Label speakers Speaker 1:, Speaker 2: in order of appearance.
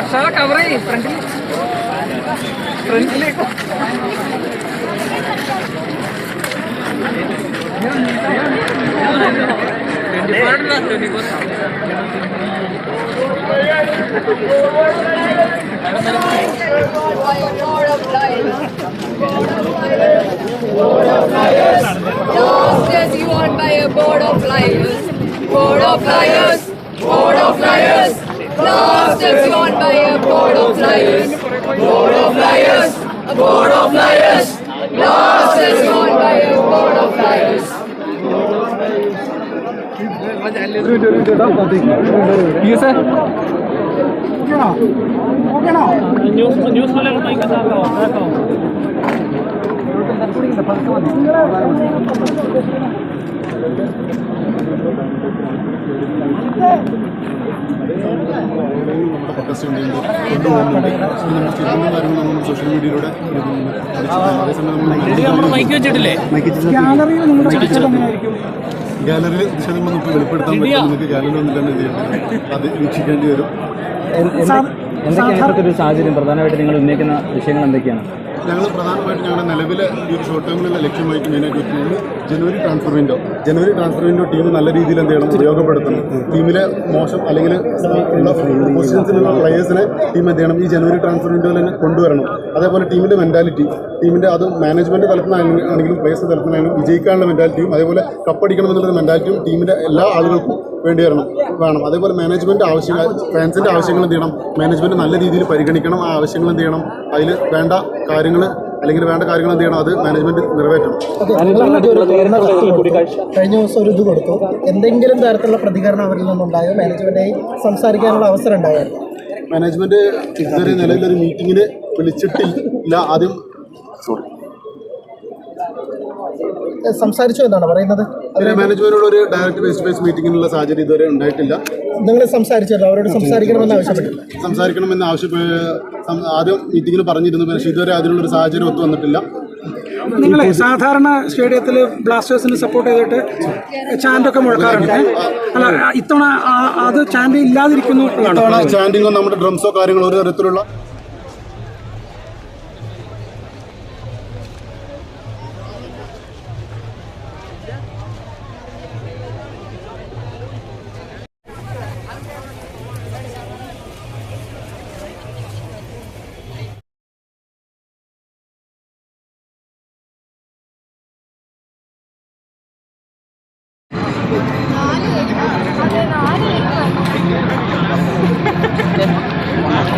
Speaker 1: asal cover ini front front lake by board of flyers. Board of flyers. Board of flyers. Class just
Speaker 2: gone by a board of flyers. Board of flyers. Board of flyers. Class just gone by a board of flyers.
Speaker 3: ये sir
Speaker 2: okay ना okay ना
Speaker 1: news news वाले को मैं कहता हूँ कहता हूँ
Speaker 3: നമ്മുടെ കൊണ്ടുപോകുന്നുണ്ട് നമ്മൾ ചെയ്യുന്ന കാര്യങ്ങൾ നമ്മൾ സോഷ്യൽ മീഡിയയിലൂടെ നമ്മൾ നമുക്ക് വെളിപ്പെടുത്താൻ പറ്റും. ഗാലറി ഒന്നും തന്നെ ഇത് ചെയ്യണം. അത് വീക്ഷിക്കേണ്ടി വരും.
Speaker 4: എന്തൊക്കെയാണ് ഇപ്പോഴത്തെ ഒരു സാഹചര്യം? പ്രധാനമായിട്ട് നിങ്ങൾ ഉന്നയിക്കുന്ന വിഷയങ്ങൾ എന്തൊക്കെയാണ്?
Speaker 3: ഞങ്ങൾ പ്രധാനമായിട്ടും ഞങ്ങളുടെ നിലവിലെ ഈ ഒരു ഷോർട്ട് ടേമിലുള്ള ലക്ഷ്യമായിട്ട് മെയിനായിട്ട് വെക്കുന്നത് ജനുവരി ട്രാൻസ്ഫർ വിൻഡോ ജനുവരി ട്രാൻസ്ഫർ വിൻഡോ ടീം നല്ല രീതിയിൽ എന്ത് ചെയ്യണം ഉപയോഗപ്പെടുത്തണം ടീമിലെ മോശം അല്ലെങ്കിൽ ഉള്ള പൊസിഷൻസിലുള്ള പ്ലേയേഴ്സിനെ ടീം എന്ത് ചെയ്യണം? ഈ ജനുവരി ട്രാൻസ്ഫർ വിൻഡോയിൽ തന്നെ കൊണ്ടുവരണം. അതേപോലെ ടീമിന്റെ മെന്റാലിറ്റി ടീമിന്റെ അത് മാനേജ്മെന്റ് തലത്തിലാണെങ്കിലും പ്ലേയേഴ്സ് തലത്തിലാണെങ്കിലും വിജയിക്കാനുള്ള മെന്റാലിറ്റിയും അതേപോലെ കപ്പടിക്കണം എന്നുള്ള മെന്റാലിറ്റിയും ടീമിന്റെ എല്ലാ ആളുകൾക്കും വേണ്ടി വരണം വേണം. അതേപോലെ മാനേജ്മെന്റ് ആവശ്യങ്ങൾ ഫാൻസിന്റെ ആവശ്യങ്ങൾ എന്ത് ചെയ്യണം? മാനേജ്മെന്റ് നല്ല രീതിയിൽ പരിഗണിക്കണം ആ ആവശ്യങ്ങൾ എന്ത് ചെയ്യണം? അതിൽ വേണ്ട കാര്യങ്ങൾ അല്ലെങ്കിൽ വേണ്ട കാര്യങ്ങൾ എന്ത് ചെയ്യണം? അത് മാനേജ്മെന്റ് നിറവേറ്റണം.
Speaker 5: കഴിഞ്ഞ ദിവസം ഒരു ഇത് കൊടുത്തു. എന്തെങ്കിലും തരത്തിലുള്ള പ്രതികരണം അവരിൽ നിന്നുണ്ടായോ? മാനേജ്മെന്റായി സംസാരിക്കാനുള്ള അവസരം ഉണ്ടായിരുന്നു
Speaker 3: മാനേജ്മെന്റ് ഇതുവരെ നിലവിലൊരു മീറ്റിങ്ങിന് വിളിച്ചിട്ടില്ല ആദ്യം. സോറി
Speaker 5: സംസാരിച്ചു എന്നാണ് പറയുന്നത്.
Speaker 3: മാനേജ്മെന്റിനോട് ഒരു ഡയറക്റ്റ് ഫേസ് ടു ഫേസ് മീറ്റിങ്ങിനുള്ള സാഹചര്യം ഇതുവരെ ഉണ്ടായിട്ടില്ല.
Speaker 5: നിങ്ങൾ സംസാരിച്ചല്ലോ അവരോട് സംസാരിക്കണമെന്ന് ആവശ്യപ്പെട്ടില്ല.
Speaker 3: സംസാരിക്കണമെന്ന് ആവശ്യപ്പെട്ട് ആദ്യം മീറ്റിംഗിൽ പറഞ്ഞിരുന്നു പക്ഷേ ഇതുവരെ അതിനുള്ളൊരു സാഹചര്യം ഒത്തു വന്നിട്ടില്ല.
Speaker 2: നിങ്ങൾ സാധാരണ സ്റ്റേഡിയത്തിൽ ബ്ലാസ്റ്റേഴ്സിന് സപ്പോർട്ട് ചെയ്തിട്ട് ചാൻഡൊക്കെ മുഴക്കാറുണ്ട് അല്ല ഇത്തവണ ആ- അത് ചാൻഡ് ഇല്ലാതിരിക്കുന്നു
Speaker 3: ചാൻഡിങ്ങോ നമ്മുടെ ഡ്രംസോ കാര്യങ്ങളോ ഒരു തരത്തിലുള്ള 何これ。